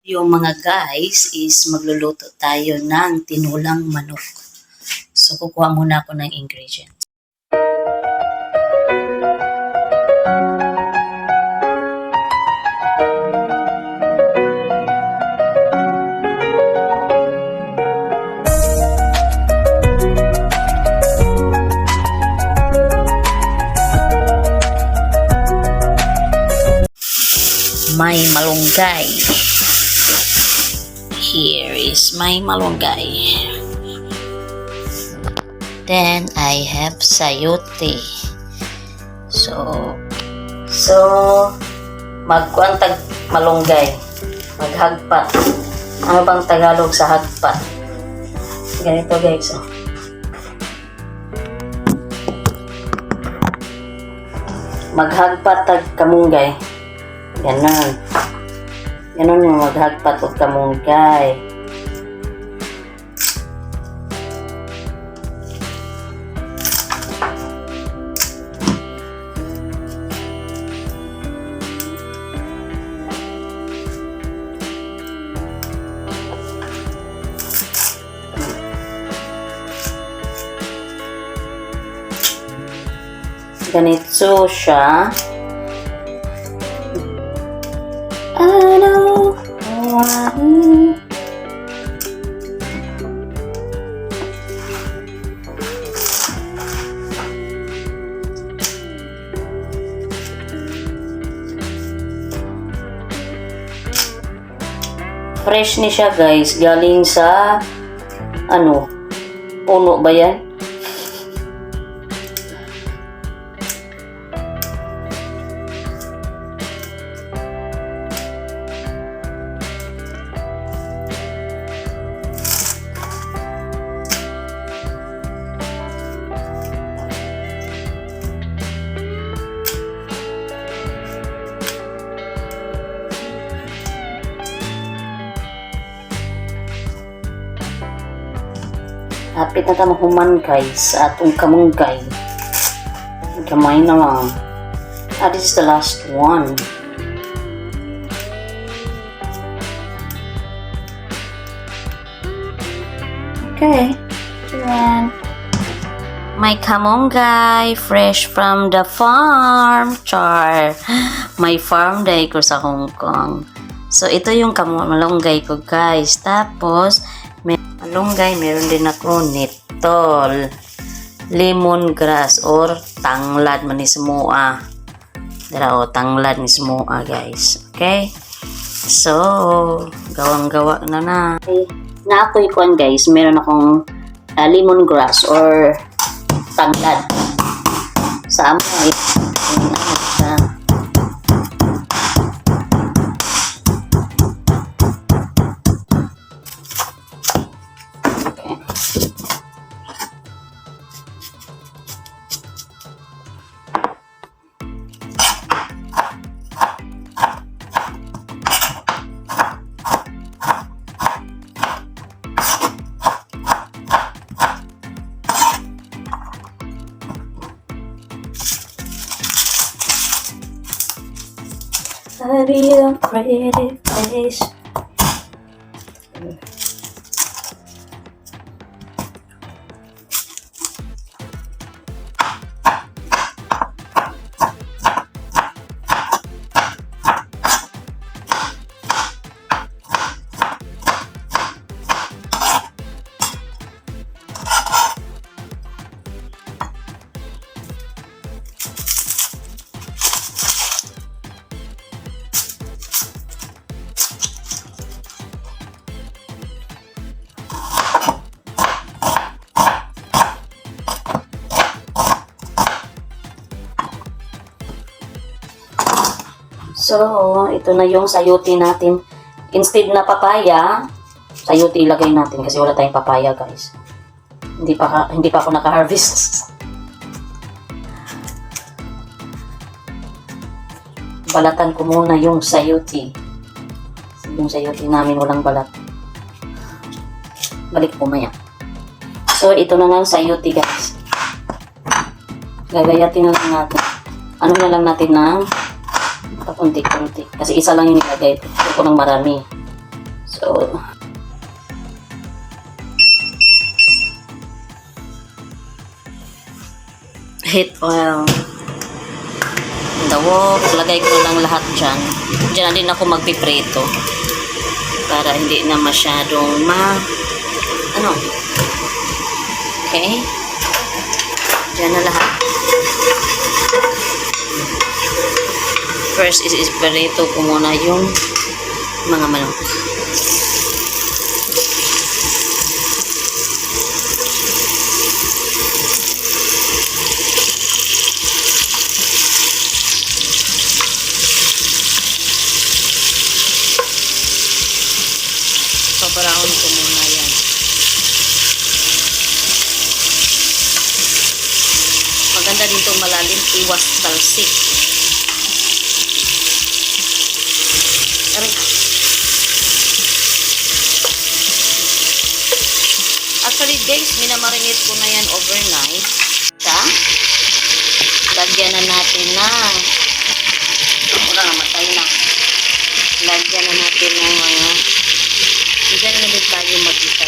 Yung mga guys is magluluto tayo ng tinulang manok. So kukuha muna ako ng ingredients. May malunggay. Here is my malunggay. Then I have sayote. So, so magkwantag malunggay. Maghagpat. Ano bang Tagalog sa hagpat? Ganito guys, oh. Maghagpat tag kamunggay. Ganon. Ganon yung maghagpat o kamunggay. Ganito siya. Fresh ni siya guys, galing sa ano, puno ba yan? Hapit na tama human guys sa atong kamunggay. Gamay na lang. Ah, this is the last one. Okay. Yan. My kamunggay, fresh from the farm. Char. My farm day ko sa Hong Kong. So, ito yung kamalunggay ko, guys. Tapos, may malunggay, meron din ako nitol. Lemongrass or tanglad man ni semua. Dara o, tanglad ni semua, guys. Okay? So, gawang-gawa na na. Okay. Na ako ikuan, guys. Meron akong uh, lemongrass or tanglad. Sa amoy. I be a pretty face. So, ito na yung sayote natin. Instead na papaya, sayote ilagay natin kasi wala tayong papaya, guys. Hindi pa hindi pa ako naka-harvest. Balatan ko muna yung sayote. Yung sayote namin walang balat. Balik ko maya. So, ito na nga ang sayote, guys. Gagayatin na lang natin. Ano na lang natin ng Pakunti-kunti. Kasi isa lang yung nilagay. Ito ko ng marami. So, heat oil. The wok, lagay ko lang lahat dyan. Dyan na din ako magpiprito. Para hindi na masyadong ma... Ano? Okay? Dyan na lahat. First is isperito ko muna yung mga manok. Pabaraon ko muna yan. Maganda din itong malalim, iwas talsik. Guys, minamarinate ko na yan overnight. Sa? Lagyan na natin na. Wala na, matay na. Lagyan na natin ng mga Diyan na din tayo magkita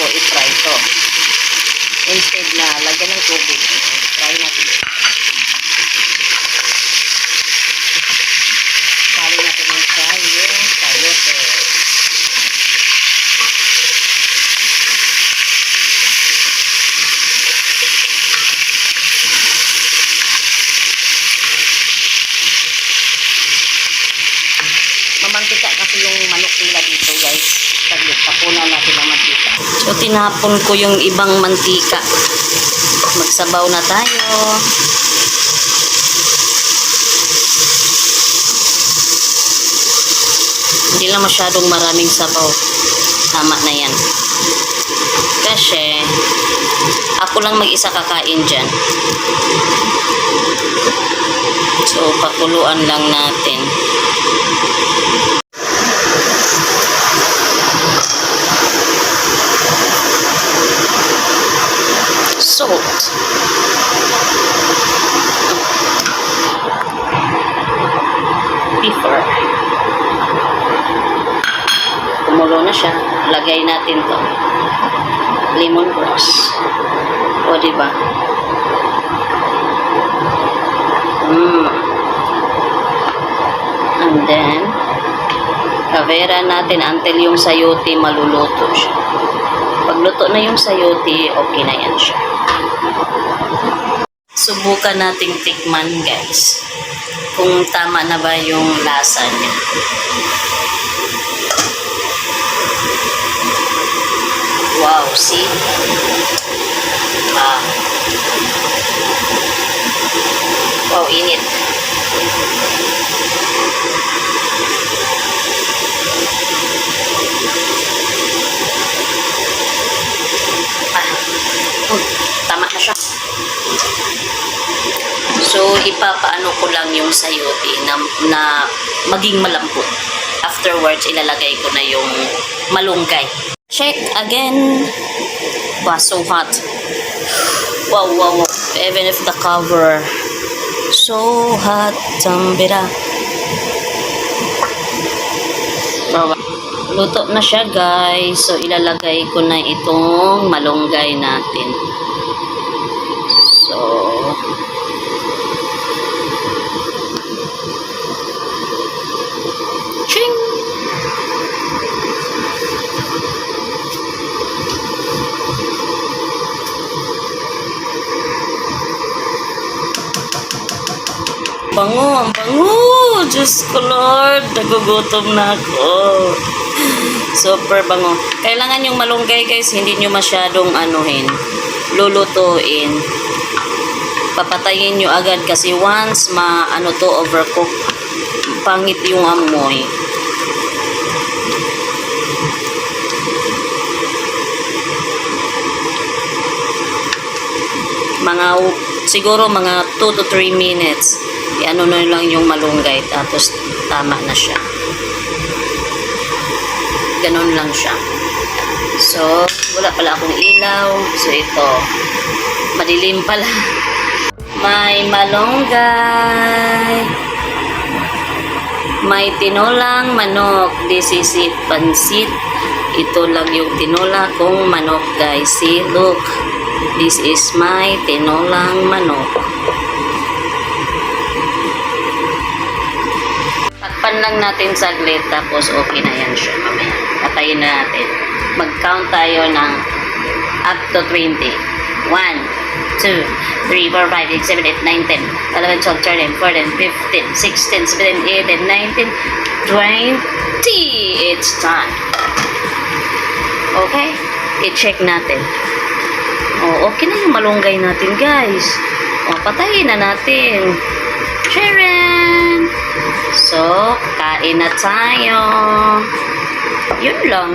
ko i-fry to. Instead na lagyan ng tubig, try natin. Tali natin ng fry yung sayote. Mamantika kasi yung manok nila dito guys. Saglit, tapunan natin ang. So tinapon ko yung ibang mantika. Magsabaw na tayo. Hindi lang masyadong maraming sabaw. Tama na yan. Kasi, ako lang mag-isa kakain dyan. So, pakuluan lang natin. Salt. Pepper. Kumulo na siya. Lagay natin to. Lemongrass. O, diba? Mm. And then, kavera natin until yung sayote maluluto siya. Pagluto na yung sayote, okay na yan siya. Subukan nating tikman, guys. Kung tama na ba yung lasa niya. Wow, see? Ah. Wow, init. Ah. Hmm, tama na siya. So, ipapaano ko lang yung sayote na, na maging malambot. Afterwards, ilalagay ko na yung malunggay. Check again. Wow, so hot. Wow, wow, wow. Even if the cover so hot, tambira. So, luto na siya guys. So, ilalagay ko na itong malunggay natin. So, Bango, ang bango! Diyos ko Lord, nagugutom na ako. Super bango. Kailangan yung malunggay guys, hindi nyo masyadong anuhin, lulutuin. Papatayin nyo agad kasi once ma ano to overcook, pangit yung amoy. Mga siguro mga 2 to 3 minutes. Iano na lang yung malunggay tapos tama na siya. Ganun lang siya. So, wala pala akong ilaw. So, ito. Madilim pala. May malunggay. May tinolang manok. This is it, pansit. Ito lang yung tinola kong manok, guys. See, look. This is my tinolang manok. Lang natin saglit tapos okay na yan siya mamaya. Patayin na natin. Mag-count tayo ng up to 20. 1, 2, 3, 4, 5, 6, 7, 8, 9, 10, 11, 12, 13, 14, 15, 16, 17, 18, 19, 20. It's time. Okay? I-check natin. Oh, okay na yung malunggay natin, guys. Oh, patayin na natin. So, kain na tayo. Yun lang.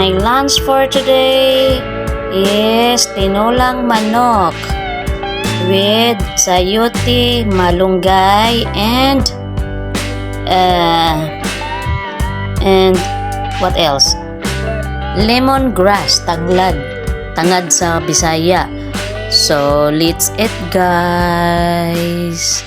My lunch for today is tinolang manok with sayote, malunggay, and uh, and what else? Lemongrass, tanglad. Tangad sa Bisaya. So, let's eat guys.